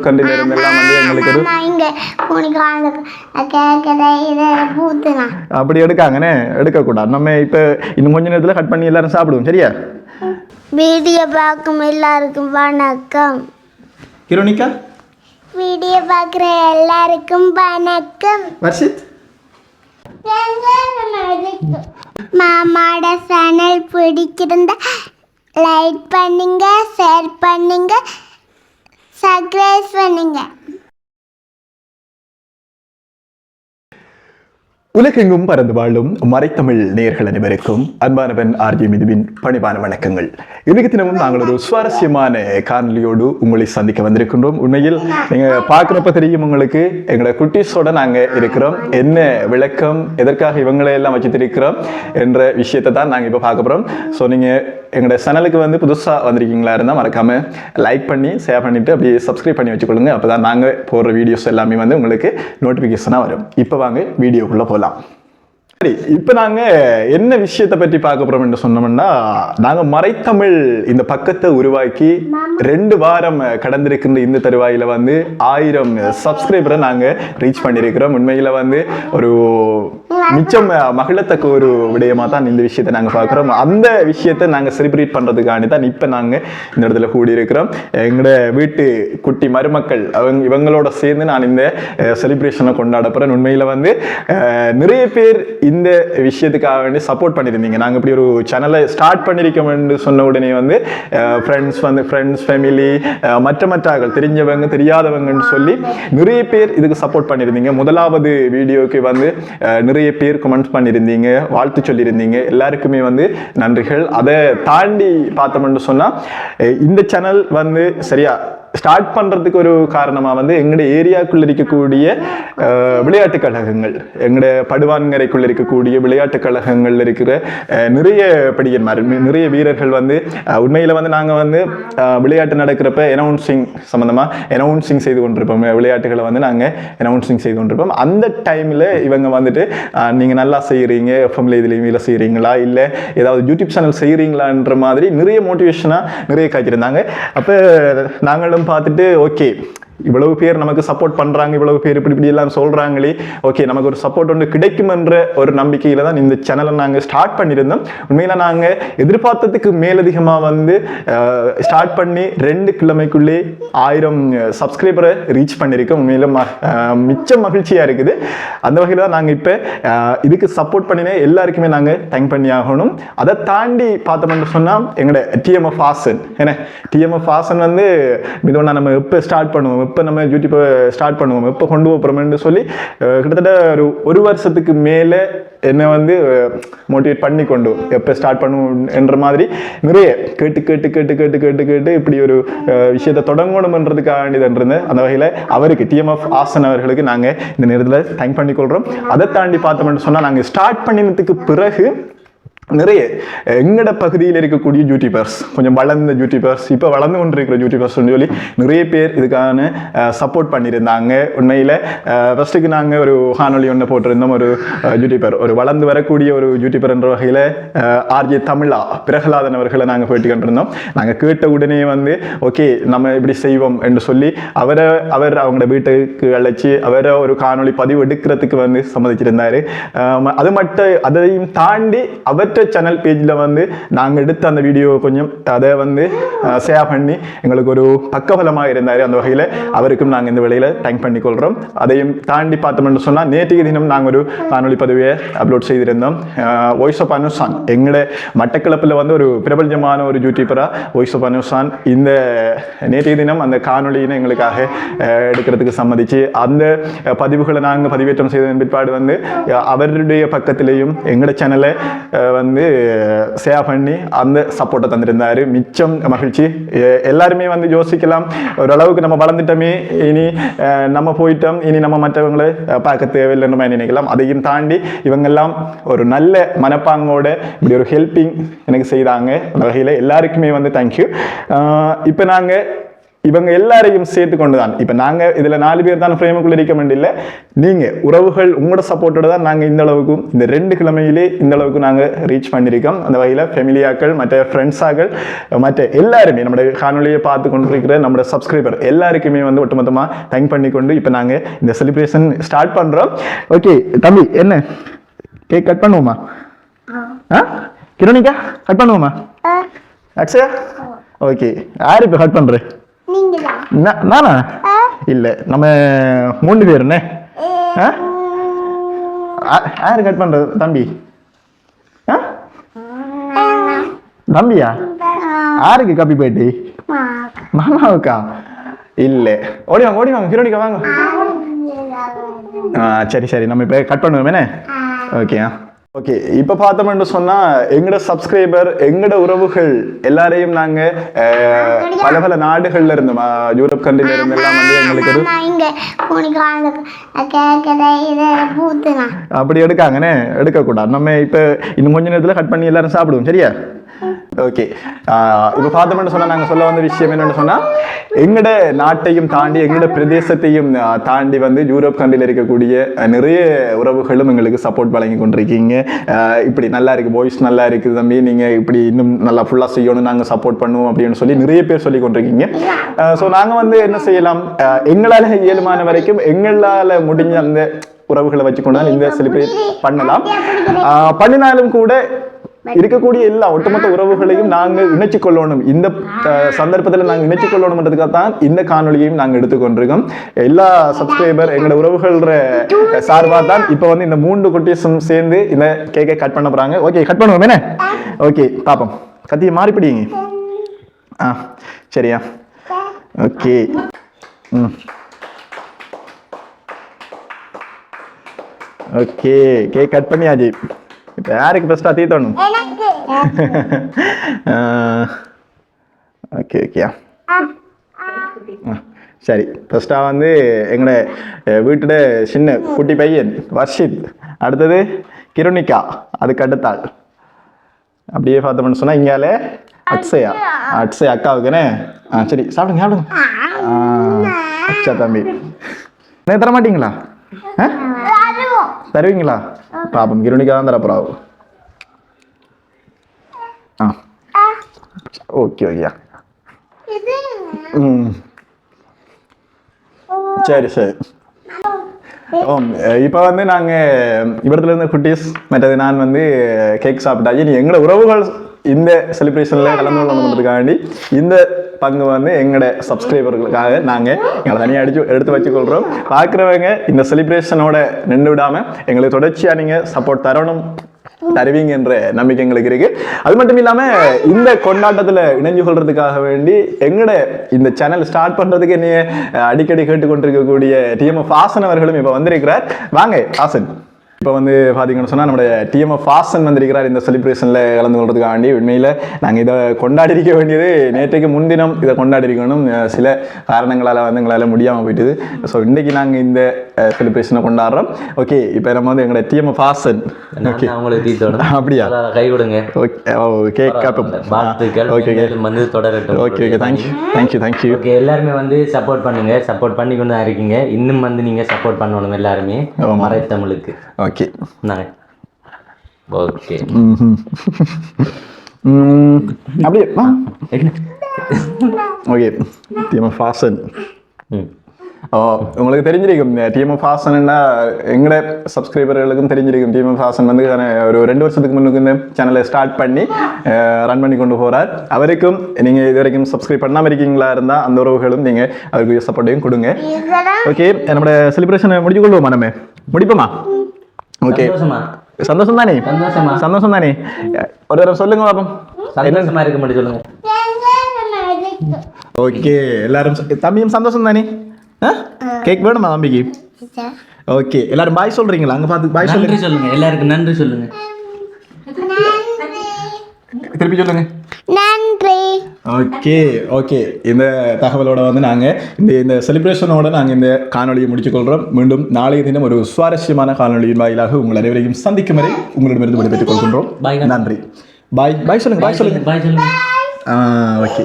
முதற்கண்டில் இருந்தெல்லாம் வந்து எங்களுக்கு ஒரு அப்படி எடுக்காங்கண்ணே எடுக்கக்கூடாது. நம்ம இப்போ இன்னும் கொஞ்ச நேரத்தில் கட் பண்ணி எல்லாரும் சாப்பிடுவோம் சரியா? வீடியோ பார்க்கும் எல்லாருக்கும் வணக்கம். கிரோனிக்கா வீடியோ பார்க்குற எல்லாருக்கும் வணக்கம். வர்ஷித்? மாமாட சேனல் பிடிச்சிருந்தா லைக் பண்ணுங்க ஷேர் பண்ணுங்க. சப்ஸ்கிரைப் பண்ணுங்க. உலகெங்கும் பறந்து வாழும் மறைத்தமிழ் நேர்கள் அனைவருக்கும் அன்பானவன் ஆர்ஜி மிதுவின் பணிவான வணக்கங்கள். இன்றைக்கு தினமும் நாங்கள் ஒரு சுவாரஸ்யமான காணொலியோடு உங்களை சந்திக்க வந்திருக்கின்றோம். உண்மையில் நீங்க பார்க்குறப்ப தெரியும் உங்களுக்கு எங்களோட குட்டீஸோட நாங்க இருக்கிறோம். என்ன விளக்கம் எதற்காக இவங்களை எல்லாம் இருக்கிறோம் என்ற விஷயத்தை தான் நாங்க இப்போ பார்க்க போறோம். ஸோ நீங்க எங்களோட சேனலுக்கு வந்து புதுசா வந்திருக்கீங்களா இருந்தால் மறக்காம லைக் பண்ணி ஷேர் பண்ணிட்டு அப்படியே சப்ஸ்கிரைப் பண்ணி வச்சுக்கொள்ளுங்க. அப்பதான் நாங்க போடுற வீடியோஸ் எல்லாமே வந்து உங்களுக்கு நோட்டிஃபிகேஷனாக வரும். இப்போ வாங்க வீடியோக்குள்ள போகலாம் சரி இப்போ நாங்க என்ன விஷயத்தை பற்றி பார்க்க போறோம் என்று சொன்னோம்னா நாங்க மறைத்தமிழ் இந்த பக்கத்தை உருவாக்கி ரெண்டு வாரம் கடந்திருக்கின்ற இந்த தருவாயில வந்து ஆயிரம் சப்ஸ்கிரைபரை நாங்க ரீச் பண்ணியிருக்கிறோம் உண்மையில வந்து ஒரு மிச்சம் மகிழத்தக்க ஒரு விடயமா தான் இந்த விஷயத்தை நாங்கள் பார்க்குறோம். அந்த விஷயத்தை நாங்கள் செலிப்ரேட் பண்ணுறதுக்காண்டி தான் இப்போ நாங்கள் இந்த இடத்துல கூடி இருக்கிறோம் எங்களோட வீட்டு குட்டி மருமக்கள் அவங்க இவங்களோட சேர்ந்து நான் இந்த செலிப்ரேஷனை கொண்டாட போறேன். உண்மையில வந்து நிறைய பேர் இந்த விஷயத்துக்காக வேண்டி சப்போர்ட் பண்ணியிருந்தீங்க. நாங்கள் இப்படி ஒரு சேனலை ஸ்டார்ட் பண்ணியிருக்கோம்னு சொன்ன உடனே வந்து ஃப்ரெண்ட்ஸ் வந்து ஃப்ரெண்ட்ஸ் ஃபேமிலி மற்ற மற்றார்கள் தெரிஞ்சவங்க தெரியாதவங்கன்னு சொல்லி நிறைய பேர் இதுக்கு சப்போர்ட் பண்ணியிருந்தீங்க. முதலாவது வீடியோக்கு வந்து நிறைய நிறைய பேர் கமெண்ட்ஸ் பண்ணியிருந்தீங்க வாழ்த்து சொல்லியிருந்தீங்க. எல்லாருக்குமே வந்து நன்றிகள். அதை தாண்டி பார்த்தோம்னு சொன்னால் இந்த சேனல் வந்து சரியா ஸ்டார்ட் பண்றதுக்கு ஒரு காரணமா வந்து எங்களுடைய ஏரியாக்குள்ள இருக்கக்கூடிய விளையாட்டு கழகங்கள் எங்களுடைய படுவான்கரைக்குள்ள இருக்கக்கூடிய விளையாட்டுக் கழகங்கள்ல இருக்கிற நிறைய படிகன்மார் நிறைய வீரர்கள் வந்து உண்மையில் உண்மையில வந்து நாங்க வந்து விளையாட்டு நடக்கிறப்ப எனவுன்சிங் சம்பந்தமா எனவுன்சிங் செய்து கொண்டிருப்போம். விளையாட்டுகளை வந்து நாங்க எனவுன்சிங் செய்து கொண்டிருப்போம். அந்த டைம்ல இவங்க வந்துட்டு நீங்கள் நீங்க நல்லா செய்யறீங்க எஃப்எம்ல இதுலயும் இதில் செய்யறீங்களா இல்ல ஏதாவது யூடியூப் சேனல் செய்யறீங்களான்ற மாதிரி நிறைய மோட்டிவேஷனா நிறைய காய்ச்சிருந்தாங்க அப்ப நாங்களும் பார்த்துட்டு ஓகே இவ்வளவு பேர் நமக்கு சப்போர்ட் பண்றாங்க இவ்வளவு பேர் இப்படி இப்படி எல்லாம் சொல்றாங்களே. ஓகே நமக்கு ஒரு சப்போர்ட் ஒன்று கிடைக்குமென்ற ஒரு நம்பிக்கையில தான் இந்த சேனலை நாங்கள் ஸ்டார்ட் பண்ணியிருந்தோம். உண்மையில நாங்கள் எதிர்பார்த்ததுக்கு மேலதிகமாக வந்து ஸ்டார்ட் பண்ணி ரெண்டு கிழமைக்குள்ளே ஆயிரம் சப்ஸ்கிரைபரை ரீச் பண்ணியிருக்கோம். உண்மையில ம- மிச்ச மகிழ்ச்சியா இருக்குது. அந்த வகையில் தான் நாங்கள் இப்போ இதுக்கு சப்போர்ட் பண்ணின எல்லாருக்குமே நாங்கள் தேங்க் பண்ணி ஆகணும் அதை தாண்டி பார்த்தோம்னு சொன்னால் எங்களோட டிஎம்எஃப் ஆசன் என்ன? டிஎம்எஃப் ஆசன் வந்து மிதோனா நம்ம எப்போ ஸ்டார்ட் பண்ணுவோம்? எப்போ நம்ம யூடியூப்பை ஸ்டார்ட் பண்ணுவோம். எப்போ கொண்டு போகிறோம்னு சொல்லி கிட்டத்தட்ட ஒரு ஒரு வருஷத்துக்கு மேலே என்னை வந்து மோட்டிவேட் பண்ணி கொண்டு எப்போ ஸ்டார்ட் பண்ணுவோம் என்ற மாதிரி நிறைய கேட்டு கேட்டு கேட்டு கேட்டு கேட்டு கேட்டு இப்படி ஒரு விஷயத்தை விஷயத்தை வேண்டியதுன்னு வேண்டியதுன்றது அந்த வகையில் அவருக்கு டிஎம்எஃப் ஆசன் அவர்களுக்கு நாங்கள் இந்த நேரத்தில் தேங்க் பண்ணிக்கொள்கிறோம் அதை தாண்டி பார்த்தோம்னு சொன்னால் நாங்கள் ஸ்டார்ட் பண்ணினதுக்கு பிறகு நிறைய எங்கட பகுதியில் இருக்கக்கூடிய யூடியூபர்ஸ் கொஞ்சம் வளர்ந்த யூடியூபர்ஸ் இப்போ வளர்ந்து கொண்டிருக்கிற யூடியூபர்ஸ்னு சொல்லி நிறைய பேர் இதுக்கான சப்போர்ட் பண்ணியிருந்தாங்க. உண்மையில் ஃபஸ்ட்டுக்கு நாங்கள் ஒரு காணொலி ஒன்று போட்டிருந்தோம். ஒரு யூடியூபர் ஒரு வளர்ந்து வரக்கூடிய ஒரு யூடியூபர் என்ற வகையில் ஆர்ஜே தமிழா பிரகலாதன் அவர்களை நாங்கள் போயிட்டு கொண்டிருந்தோம். நாங்கள் கேட்ட உடனே வந்து ஓகே நம்ம இப்படி செய்வோம் என்று சொல்லி அவரை அவர் அவங்களோட வீட்டுக்கு அழைச்சி அவரை ஒரு காணொளி பதிவு எடுக்கிறதுக்கு வந்து சம்மதிச்சிருந்தாரு. அது மட்டும் அதையும் தாண்டி அவற்றை சேனல் பேஜில் வந்து நாங்கள் எடுத்த அந்த வீடியோ கொஞ்சம் அதை வந்து ஷேர் பண்ணி எங்களுக்கு ஒரு பக்கபலமாக இருந்தார் அந்த வகையில். அவருக்கும் நாங்கள் இந்த வேலையில் தேங்க் பண்ணிக்கொள்கிறோம் அதையும் தாண்டி பார்த்தோம்னு சொன்னால் நேற்றைய தினம் நாங்கள் ஒரு காணொலி பதவியை அப்லோட் செய்திருந்தோம். வாய்ஸ் ஆஃப் அனுசான் எங்களோட மட்டக்கிழப்பில் வந்து ஒரு பிரபஞ்சமான ஒரு யூடியூபராக வாய்ஸ் ஆஃப் அனுசான் இந்த நேற்றைய தினம் அந்த காணொலியினை எங்களுக்காக எடுக்கிறதுக்கு சம்மதிச்சு அந்த பதிவுகளை நாங்கள் பதிவேற்றம் செய்ததன் பிற்பாடு வந்து அவருடைய பக்கத்திலேயும் எங்களோட சேனலை வந்து வந்து ஷேர் பண்ணி அந்த சப்போர்ட்டை தந்திருந்தார். மிச்சம் மகிழ்ச்சி. எல்லாருமே வந்து யோசிக்கலாம். ஓரளவுக்கு நம்ம வளர்ந்துட்டோமே. இனி நம்ம போயிட்டோம். இனி நம்ம மற்றவங்களை பார்க்க தேவையில்லைன்னு நினைக்கலாம். அதையும் தாண்டி இவங்கெல்லாம் ஒரு நல்ல மனப்பாங்கோட இப்படி ஒரு ஹெல்ப்பிங் எனக்கு செய்தாங்க. அந்த வகையில் எல்லாருக்குமே வந்து தேங்க்யூ இப்போ நாங்கள் இவங்க எல்லாரையும் சேர்த்து கொண்டு தான் இப்போ நாங்கள் இதில் நாலு பேர் தான் ஃப்ரேமுக்குள்ள இருக்க வேண்டியில்ல. நீங்கள் உறவுகள் உங்களோட சப்போர்ட்டோட தான் நாங்கள் இந்த அளவுக்கு இந்த ரெண்டு கிழமையிலே இந்த அளவுக்கு நாங்கள் ரீச் பண்ணியிருக்கோம். அந்த வகையில் ஃபெமிலியாக்கள் மற்ற ஃப்ரெண்ட்ஸாக்கள் மற்ற எல்லாருமே நம்முடைய காணொலியை பார்த்து கொண்டிருக்கிற நம்மளோட சப்ஸ்கிரைபர் எல்லாருக்குமே வந்து ஒட்டுமொத்தமாக தேங்க் பண்ணி கொண்டு இப்போ நாங்கள் இந்த செலிப்ரேஷன் ஸ்டார்ட் பண்ணுறோம் ஓகே தம்பி என்ன? கேக் கட் பண்ணுவோமா? ஆ. கிரோனிக்கா கட் பண்ணுவோமா? அக்ஷயா? ஓகே யார் இப்போ கட் பண்ணுறேன் நானா? இல்ல நம்ம மூணு பேர் என்ன யாரு கட் பண்றது? தம்பி? தம்பியா? யாருக்கு காப்பி போயிட்டு? மாமாவுக்கா. இல்ல. ஓடி வாங்க ஓடி வாங்க ஹீரோனிக்கா வாங்க. ஆ சரி சரி. நம்ம இப்போ கட் பண்ணுவோமே ஓகே ஓகே இப்போ பார்த்தோம்னு சொன்னா எங்கட சப்ஸ்கிரைபர் எங்கட உறவுகள் எல்லாரையும் நாங்க அஹ், பல பல நாடுகள்ல இருந்து யூரோப் கண்ட்ரில இருந்து எல்லாம் வந்து எங்களுக்கு அப்படி எடுக்காங்கண்ணே எடுக்கக்கூடாது. நம்ம இப்போ இன்னும் கொஞ்ச நேரத்தில் கட் பண்ணி எல்லாரும் சாப்பிடுவோம் சரியா? ஓகே இப்போ பார்த்தோம்னு சொன்னால் நாங்கள் சொல்ல வந்த விஷயம் என்னென்னு சொன்னால் எங்களோட நாட்டையும் தாண்டி எங்களோட பிரதேசத்தையும் தாண்டி வந்து யூரோப் கண்ட்ரியில் இருக்கக்கூடிய நிறைய உறவுகளும் எங்களுக்கு சப்போர்ட் வழங்கி கொண்டிருக்கீங்க. இப்படி நல்லா இருக்கு வாய்ஸ் நல்லா இருக்குது தம்பி. நீங்கள் இப்படி இன்னும் நல்லா ஃபுல்லாக செய்யணும் நாங்கள் சப்போர்ட் பண்ணுவோம் அப்படின்னு சொல்லி நிறைய பேர் சொல்லி கொண்டிருக்கீங்க. ஸோ நாங்கள் வந்து என்ன செய்யலாம்? எங்களால் இயலுமான வரைக்கும் எங்களால் முடிஞ்ச அந்த உறவுகளை வச்சுக்கொண்டால் இந்த செலிப்ரேட் பண்ணலாம். பண்ணினாலும் கூட இருக்கக்கூடிய எல்லா ஒட்டுமொத்த உறவுகளையும் நாங்கள் இணைச்சு கொள்ளணும் இந்த சந்தர்ப்பத்தில் நாங்கள் இணைச்சு கொள்ளணும்ன்றதுக்காக தான் இந்த காணொலியையும் நாங்கள் எடுத்துக்கொண்டிருக்கோம். எல்லா சப்ஸ்கிரைபர் எங்களோட உறவுகள சார்பாக தான் இப்போ வந்து இந்த மூன்று குட்டீஸும் சேர்ந்து இந்த கேக்கை கட் பண்ண போறாங்க. ஓகே கட் பண்ணுவோம். என்ன? ஓகே பாப்போம். கத்தியை மாறி பிடிங்க. ஆ சரியா? ஓகே ம். ஓகே கேக் கட் பண்ணியாச்சு. இப்போ யாருக்கு ஃபஸ்ட்டாக தீத்தணும் ஓகே ஓகே சரி. ஃபஸ்ட்டாக வந்து எங்களோட வீட்டோட சின்ன குட்டி பையன் வர்ஷித். அடுத்தது கிருணிகா. அதுக்கு அடுத்தாள் அப்படியே பார்த்தோம்னு சொன்னால் இங்கால அக்ஷயா. அக்ஷயா அக்காவுக்குனே. ஆ சரி சாப்பிடுங்க சாப்பிடுங்க. ஆ, அச்சா தம்பி. தர மாட்டீங்களா தருவீங்களா? பாப்பம் கிருணிகா தான் தரப்போறாவு ஆ ஓகே ஓகேயா ம் சரி சரி இப்போ வந்து நாங்கள் இவரத்துல இருந்த குட்டீஸ் மற்றது நான் வந்து கேக் சாப்பிட்டாச்சு நீ எங்களோட உறவுகள் இந்த செலிப்ரேஷனில் கலந்து கொள்ளணுன்றதுக்காண்டி இந்த பங்கு வந்து எங்களோட சப்ஸ்கிரைபர்களுக்காக நாங்கள் எங்களை தனியாக அடிச்சு எடுத்து வச்சுக்கொள்கிறோம் பார்க்குறவங்க இந்த செலிப்ரேஷனோட நின்று விடாமல் எங்களுக்கு தொடர்ச்சியாக நீங்கள் சப்போர்ட் தரணும் தருவீங்க என்ற நம்பிக்கை எங்களுக்கு இருக்கு. அது மட்டும் இல்லாம இந்த கொண்டாட்டத்துல இணைஞ்சு கொள்றதுக்காக வேண்டி எங்கட இந்த சேனல் ஸ்டார்ட் பண்றதுக்கு என்னைய அடிக்கடி கேட்டுக்கொண்டிருக்கக்கூடிய டிஎம்எஃப் ஹாசன் அவர்களும் இப்ப வந்திருக்கிறார். வாங்க ஹாசன். இப்போ வந்து பார்த்தீங்கன்னு சொன்னால் நம்முடைய டிஎம்எஃப் ஹாசன் வந்திருக்கிறார் இந்த செலிப்ரேஷனில் கலந்து கொள்றதுக்காண்டி உண்மையில் நாங்கள் இதை கொண்டாடி இருக்க வேண்டியது நேற்றைக்கு முன்தினம் இதை கொண்டாடி இருக்கணும் சில காரணங்களால் வந்து எங்களால் முடியாமல் போயிட்டுது. ஸோ இன்னைக்கு நாங்கள் இந்த செலிப்ரேஷனை கொண்டாடுறோம். ஓகே இப்போ நம்ம வந்து எங்களோட டிஎம்எஃப் ஹாசன் ஓகே உங்களுக்கு அப்படியா? கை கொடுங்க. ஓகே ஓகே கேப்பம் வாழ்த்துக்கள். ஓகே ஓகே வந்து தொடரட்டும். Okay okay thank you thank you thank you okay எல்லாருமே வந்து சப்போர்ட் பண்ணுங்க. சப்போர்ட் பண்ணி கொண்டு தான் இருக்கீங்க. இன்னும் வந்து நீங்க சப்போர்ட் பண்ணணும் எல்லாருமே. ஆமா. மறைத்தமிழுக்கு ஓகே. நாங்க ஓகே அப்படியே ஆ என்ன ஓகே டிஎம்எஃப் ஹாசன் ம். ஓ உங்களுக்கு தெரிஞ்சிருக்கும் டிஎம்எஃப் ஹாசன்னா எங்கட சப்ஸ்கிரைபர்களுக்கும் தெரிஞ்சிருக்கும் டிஎம்எஃப் ஹாசன் வந்து ஒரு ரெண்டு வருஷத்துக்கு முன்னுக்கு இந்த சேனலை ஸ்டார்ட் பண்ணி ரன் பண்ணி கொண்டு போகிறார் அவருக்கும் நீங்கள் இது வரைக்கும் சப்ஸ்கிரைப் பண்ணாமல் இருக்கீங்களா இருந்தால் அந்த உறவுகளும் நீங்கள் அவருக்கு சப்போர்ட்டையும் கொடுங்க. ஓகே நம்மளோட செலிப்ரேஷனை முடிச்சு கொள்வோமா நம்ம? முடிப்போமா? ஓகே. சந்தோஷமா? சந்தோஷம் தானே சந்தோஷமா? சந்தோஷம் தானே ஒரு தடவை சொல்லுங்க பாப்போம். சந்தோஷமா இருக்க மட்டும் சொல்லுங்க. ஓகே எல்லாரும் தம்பியும் சந்தோஷம் தானே கேக் வேணுமா தம்பிக்கு? ஓகே எல்லாரும் பாய் சொல்றீங்களா? அங்க பார்த்து பாய் சொல்லுங்க. நன்றி சொல்லுங்க எல்லாருக்கும் நன்றி சொல்லுங்க. திருப்பி சொல்லுங்க. நன்றி. Okay okay. இந்த தகவலோட வந்து நாங்கள் இந்த இந்த செலிப்ரேஷனோட நாங்கள் இந்த காணொலியை முடிச்சுக்கொள்கிறோம் மீண்டும் நாளைய தினம் ஒரு சுவாரஸ்யமான காணொலியின் வாயிலாக உங்கள் அனைவரையும் சந்திக்கும் வரை உங்களிடமிருந்து விடைபெற்றுக் கொள்கின்றோம். Bye. நன்றி. பாய் பாய் சொல்லுங்க பாய் சொல்லுங்க. பாய் சொல்லுங்க ஆ ஓகே.